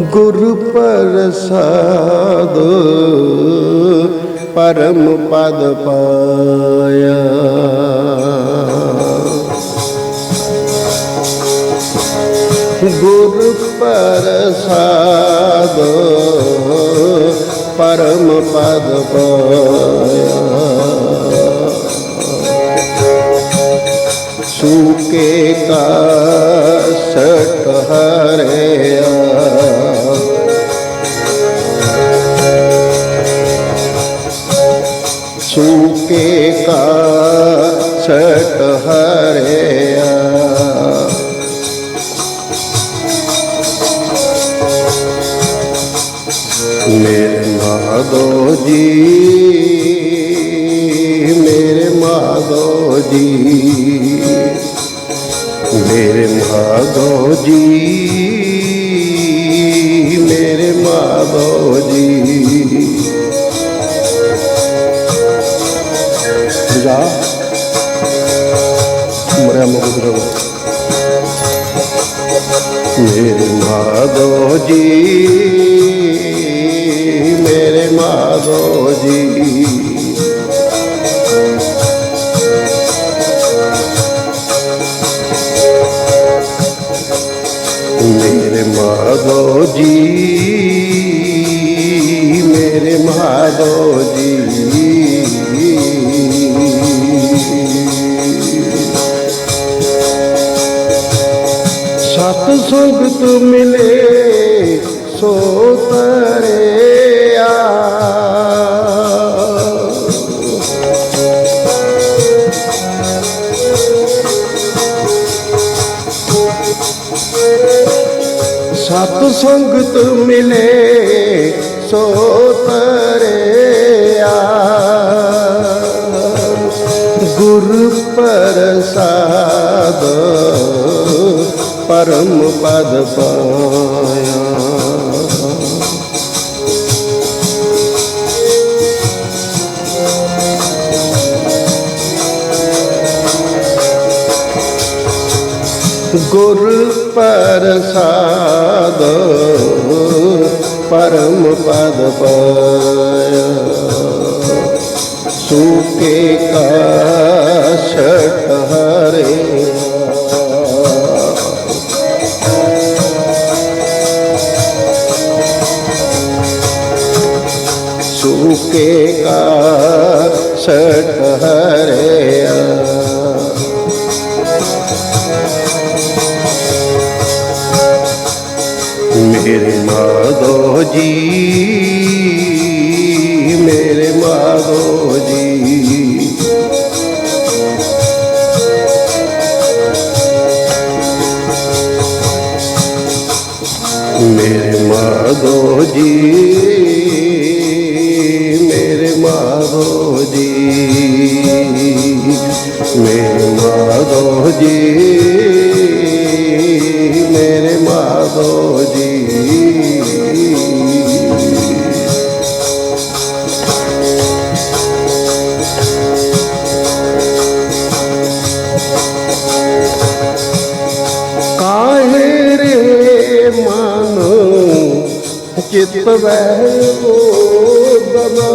ਗੁਰ ਪ੍ਰਸਾਦ ਪਰਮ ਪਦ ਪਾਇਆ। ਗੁਰ ਪ੍ਰਸਾਦ ਪਰਮ ਪਦ ਪਾਇਆ। ਸੂਕੇ ਕਾ ਸਟ ਹਰਿਆ। ਸਟ ਹਰਿਆ। ਮੇਰੇ ਮਾਧੋ ਜੀ ਮੇਰੇ ਮਾਧੋ ਜੀ ਮੇਰੇ ਮਾਧੋ ਜੀ ਮੇਰੇ ਮਾਧੋ ਜੀ। ਮਰਿਆ ਮੁਕਤ ਮੇਰੇ ਮਾਧੋ ਜੀ ਮੇਰੇ ਮਾਧੋ ਜੀ ਮੇਰੇ ਮਾਧੋ ਜੀ ਮੇਰੇ ਮਾਧੋ ਜੀ ਸਤ ਤੂੰ ਮਿਲੇ ਸੋ ਤਰਿਆ ਸਤ ਸੰਗਤ ਮਿਲੇ ਸੋ ਤਰਿਆ ਗੁਰ ਪ੍ਰਸਾਦ ਪਰਮ ਪਦ ਪਾਇਆ ਗੁਰ ਪ੍ਰਸਾਦ ਪਰਮ ਪਦ ਪਾਇਆ ਸੂਕੇ ਕਾ ਛਟ ਸੂਕੇ ਕਾ ਛਟ ਹਰਿਆ। ਮੇਰੇ ਮਾਧੋ ਜੀ ਮੇਰੇ ਮਾਧੋ ਜੀ। ਮੇਰੇ ਮਾਧੋ ਜੀ ਮਨ ਚਿਤ ਵਹਿ ਬੋਦਨਾ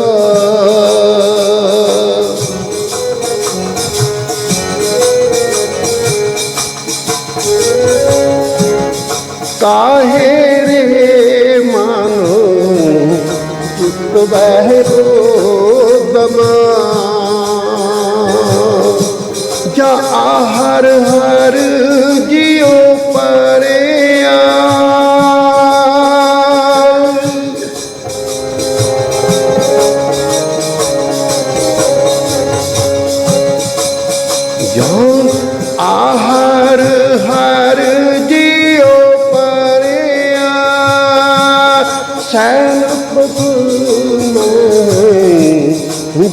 ਕਾਹੇ ਰੇ ਮਨ ਚਿਤ ਵਹਿ ਬੋਦਨਾ ਜਾ ਹਰ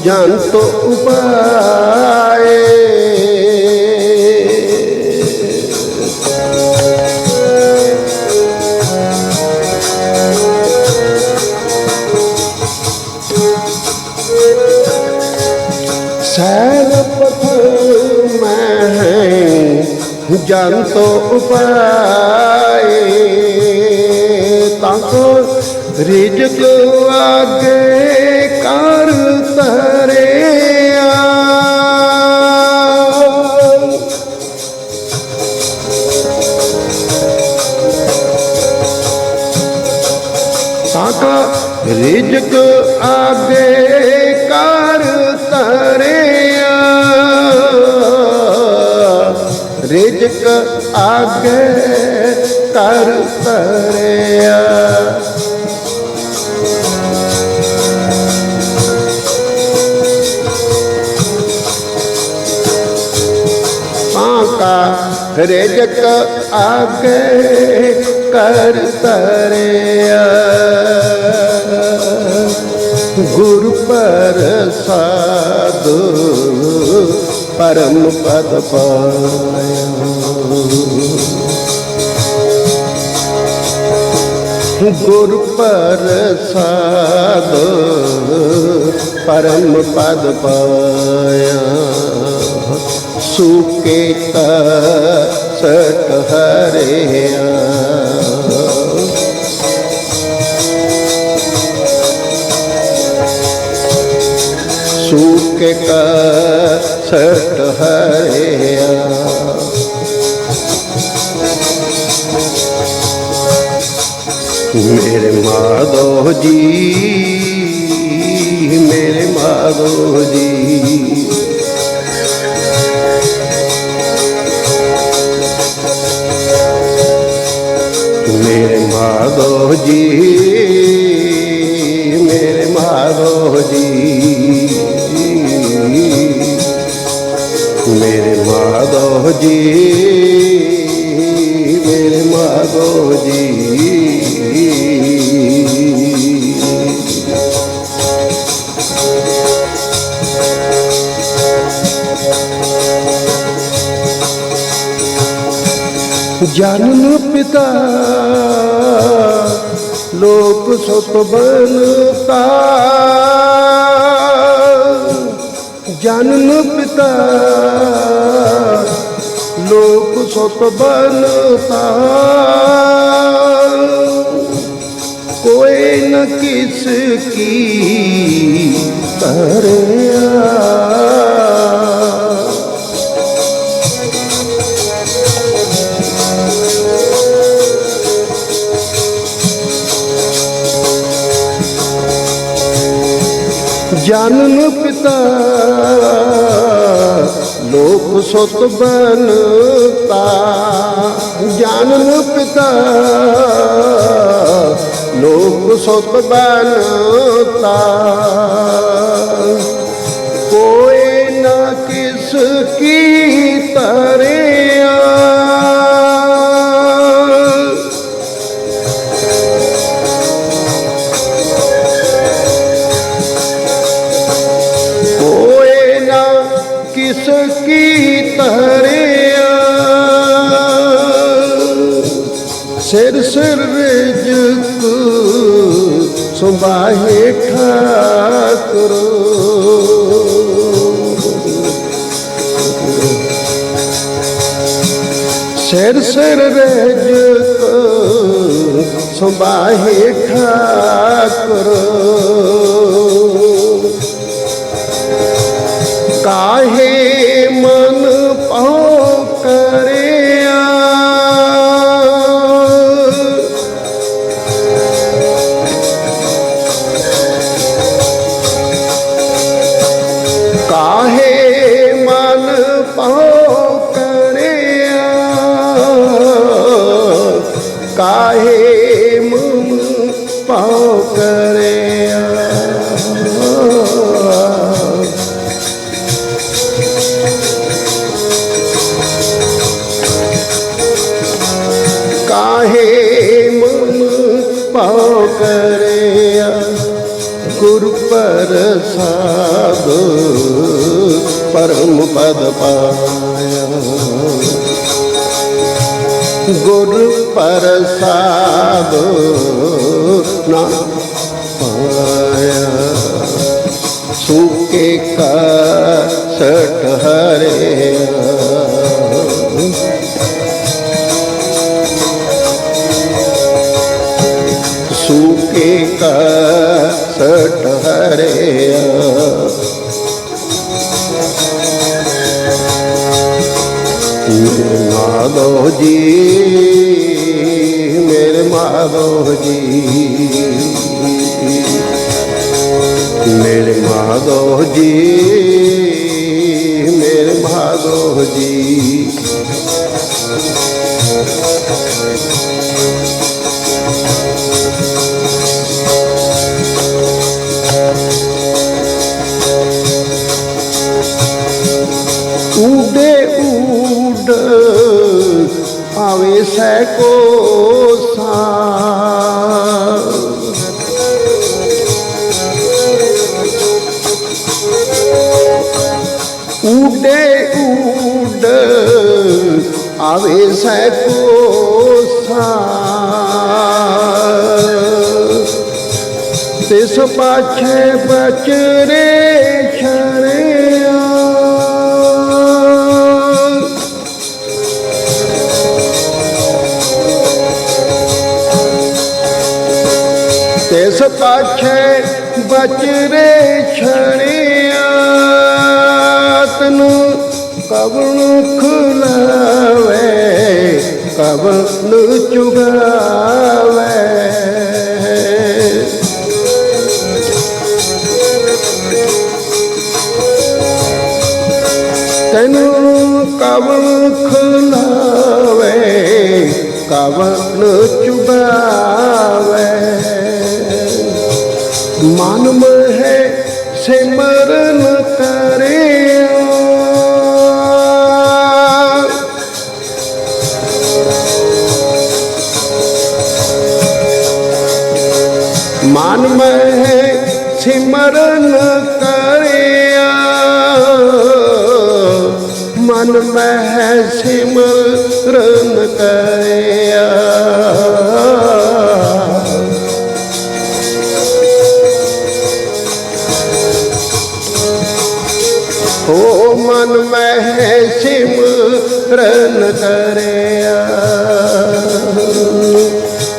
ਮੈਂ ਜਾਨ ਤੋ ਉਪਾਏ। ਸੈਨ ਪਥ ਮੈਂ ਜਨ ਤੋ ਉਪਾਏ। ਤਾਕੋ ਰਿਜਕ ਆਗੇ ਕਰ ਤਰਿਆ ਰਿਜਕ ਆਗੇ ਕਰ ਤਰਿਆ ਸਾਕਾ ਰਿਜਕ ਆਗੇ ਕਰ ਤਰਿਆ ਗੁਰ ਪ੍ਰਸਾਦ ਪਰਮ ਪਦ ਪਾਇਆ। ਗੁਰ ਪ੍ਰਸਾਦ ਪਰਮ ਪਦ ਪਾਇਆ। ਸੁਕੇ ਸਟ ਹਰਿਆ। ਕਾ ਸਟ ਹਰਿਆ। ਮੇਰੇ ਮਾਧੋ ਜੀ, ਮੇਰੇ ਮਾਧੋ ਜੀ। ਮੇਰੇ ਮਾਧੋ ਜੀ, ਮੇਰੇ ਮਾਧੋ ਜੀ। ਮੇਰੇ ਮਾਧੋ ਜੀ ਮੇਰੇ ਮਾਧੋ ਜੀ। ਜਨਮ ਪਿਤਾ ਲੋਕ ਸੁਤ ਬਨਤਾ। ਜਨਮ ਪਿਤਾ। ਲੋਕ ਸੁਤ ਬਨਤਾ। ਕੋਈ ਨ ਕਿਸ ਕੀ ਕਰਿਆ ਜਨਮ ਪਿਤਾ ਲੋਕ ਸੁਤ ਬਨਤਾ ਜਨਮ ਪਿਤਾ ਲੋਕ ਸੁਤ ਬਨਤਾ ਕੋਈ ਨਾ ਕਿਸ ਸਿਰ ਸਿਰ ਰਿਜਕ ਸੁਭਾਏ ਠਾਕੁਰ ਸਿਰ ਸਿਰ ਰਿਜਕ ਸੁਭਾਏ ਠਾਕੁਰ ਕਾਹੇ ਪਦ ਪਾਇਆ। ਗੁਰ ਪ੍ਰਸਾਦ ਨਾ ਪਾਇਆ। ਸੁਕੇ ਕਾ ਸਟ ਹਰਿਆ। ਸੁਕੇ ਕਾ ਆਵੇ ਸੈ ਕੋ ਸਾ ਉਡੇ ਉਡ ਆਵੇ ਸੈ ਕੋ ਸਾ ਤਿਸ ਪਾਛੇ ਬਚਰੇ ਤਿਸ ਬਚ ਰੇ ਛੜਿਆ ਤਨੂੰ ਕਵਣ ਖੁਲਾਵੇ ਕਵਣ ਚੁਗਾਵੇ। ਤੈਨੂੰ ਕਵਣ ਖੁਲਾਵੇ ਕਵਣ ਚੁਗਾਵੇ। Chamber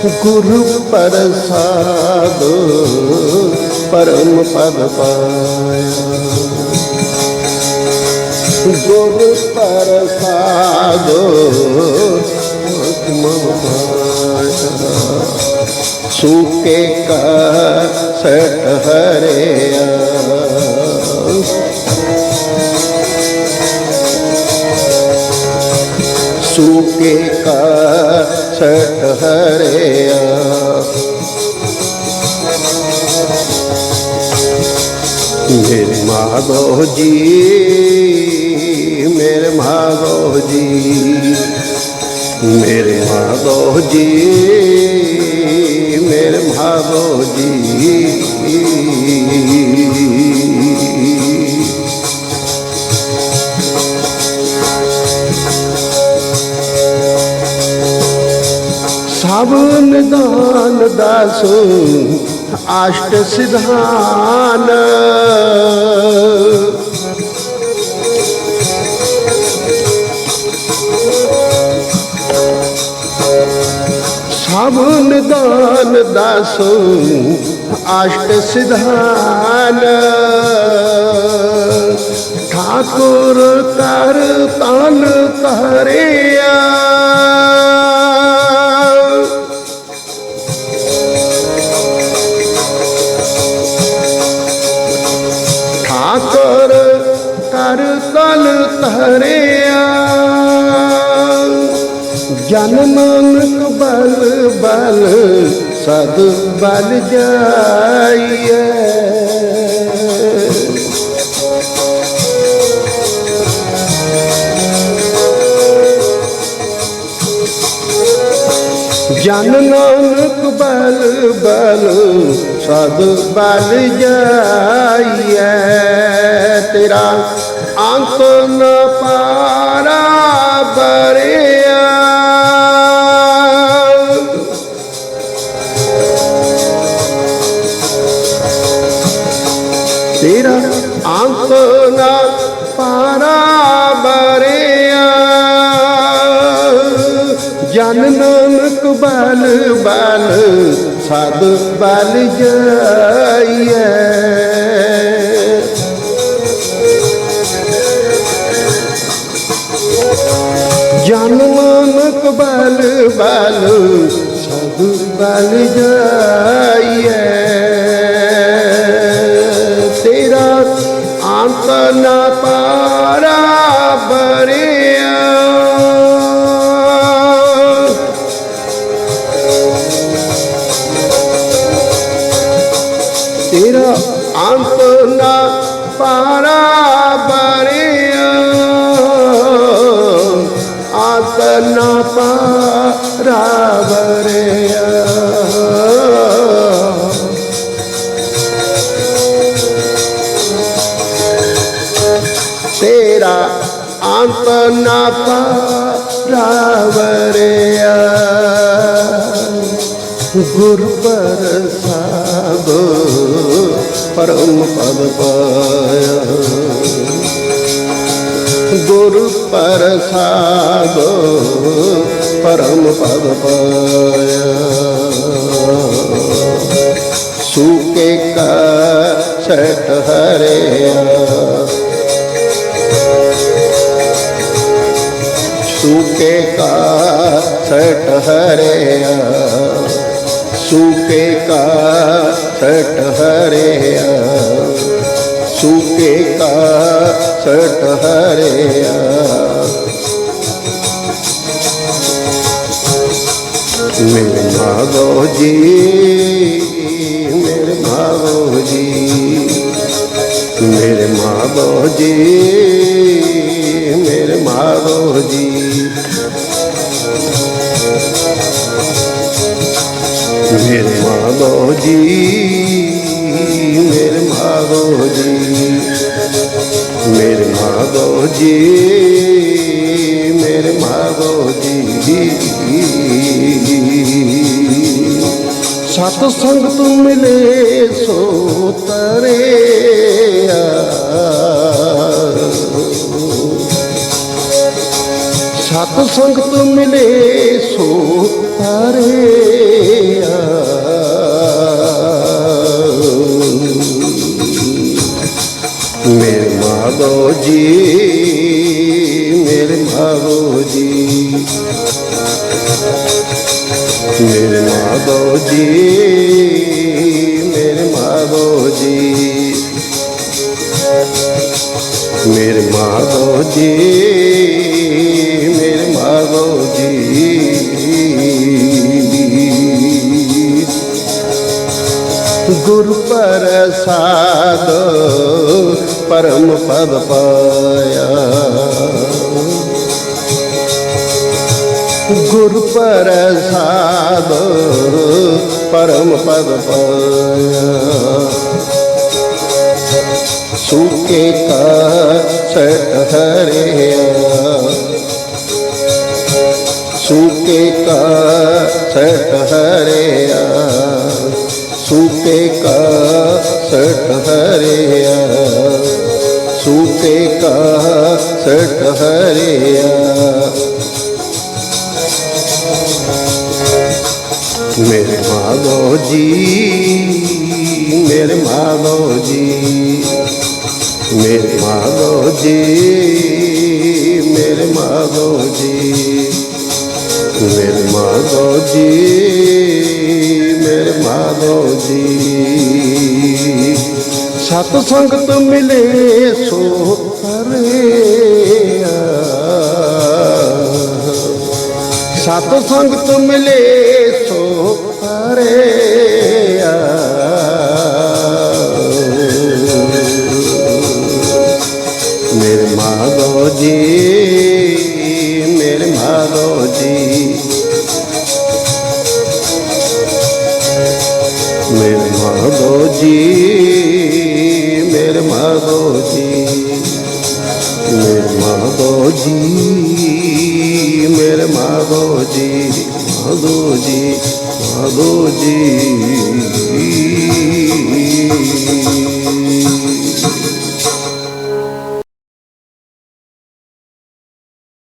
ਗੁਰੂ ਪ੍ਰਸਾਦ ਪਰਮ ਪਦ ਪਾਇਆ ਗੁਰੂ ਪ੍ਰਸਾਦ ਹੁਕਮ ਪਾਇਆ ਸੁਕੇ ਕਾ ਸਟ ਹਰਿਆ। ਸੁਕੇ ਕਾ ਸਟ ਹਰਿਆ ਮੇਰੇ ਮਾਧੋ ਜੀ ਮੇਰੇ ਮਾਧੋ ਜੀ ਮੇਰੇ ਮਾਧੋ ਜੀ ਮੇਰੇ ਮਾਧੋ ਜੀ ਸਭ ਨਿਦਾਨ ਦਾਸ ਆਸ਼ਟ ਸਿਧਾਨ। ਸਭ ਨਿਦਾਨ ਦਾਸ ਆਸ਼ਟ ਸਿਧਾਨ। ਠਾਕੁਰ ਕਰ ਤਨ ਤਰਿਆ ਧਰਿਆ ਜਨ ਨਾਨਕ ਬਲ ਬਲ, ਸਦ ਬਲ ਜਾਈਏ ਜਨ ਨਾਨਕ ਬਲ ਬਲ, ਸਦ ਬਲ ਜਾਈਐ। ਤੇਰਾ ਅੰਤ ਨ ਪਾਰਾ ਬਰਿਆ ਤੇਰਾ ਅੰਤ ਨ ਪਾਰਾ ਬਰਿਆ ਜਨ ਨਾਨਕ ਬਲ ਬਲ, ਸਦ ਬਲ ਜਾਈਐ। জান মানক বাল বাল সাধু বাল যাইয়ে তেরা আন্ত না পারা বরিয়া ਤੇਰਾ ਅੰਤ ਨਾ ਪਾਰਾ ਬਰਿਆ ਆਪਨ ਪਾਰਾਵਰਿਆ ਤੇਰਾ ਆਪਨ ਪਾਰਾਵਰਿਆ ਗੁਰ ਪ੍ਰਸਾਦ ਪਰਮ ਪਦ ਪਾਇਆ। गुरु प्रसाद परम पद पाया। सूखे का छठ हरे सूखे का छठ हरे सूखे का छठ हरे सूखे का ਸਟ ਹਰਿਆ। ਮੇਰੇ ਮਾਗੋ ਜੀ ਮੇਰੇ ਮਾਗੋ ਜੀ। ਮੇਰੇ ਮਾਗੋ ਜੀ ਮੇਰੇ ਮਾਗੋ ਜੀ। ਮੇਰੇ ਮਾਗੋ ਜੀ ਮੇਰੇ ਮਾਗੋ ਜੀ। ਮੇਰੇ ਮਾਗੋ ਜੀ, ਮੇਰੇ ਮਾਗੋ ਜੀ। ਸਤ ਸੰਗ ਤੁਮ ਮਿਲੇ ਸੋ ਤਰਿਆ। ਸਤ ਸੰਗ ਤੁਮ ਮਿਲੇ ਸੋ ਤਰਿਆ। ਮੇਰੇ दो जी मेरे भागो जी मेरे माधो जी मेरे माधो जी मेरे माधो जी मेरे माधो ਗੁਰ ਪ੍ਰਸਾਦ ਪਰਮ ਪਦ ਪਾਇਆ। ਗੁਰ ਪ੍ਰਸਾਦ ਪਰਮ ਪਦ ਪਾਇਆ। ਸੂਕੇ ਕਾ ਹਰਿਆ। ਸੁਕੇ ਕਾ ਸਟ ਹਰਿਆ। सूखे का सट हरिया सूखे का सट हरिया मेरे माधो जी मेरे माधो जी मेरे माधो जी मेरे माधो जी मेरे माधो जी প্রেমের মানজি সাত সঙ্গত মিলে সোরে সাত সঙ্গত মিলে সোরে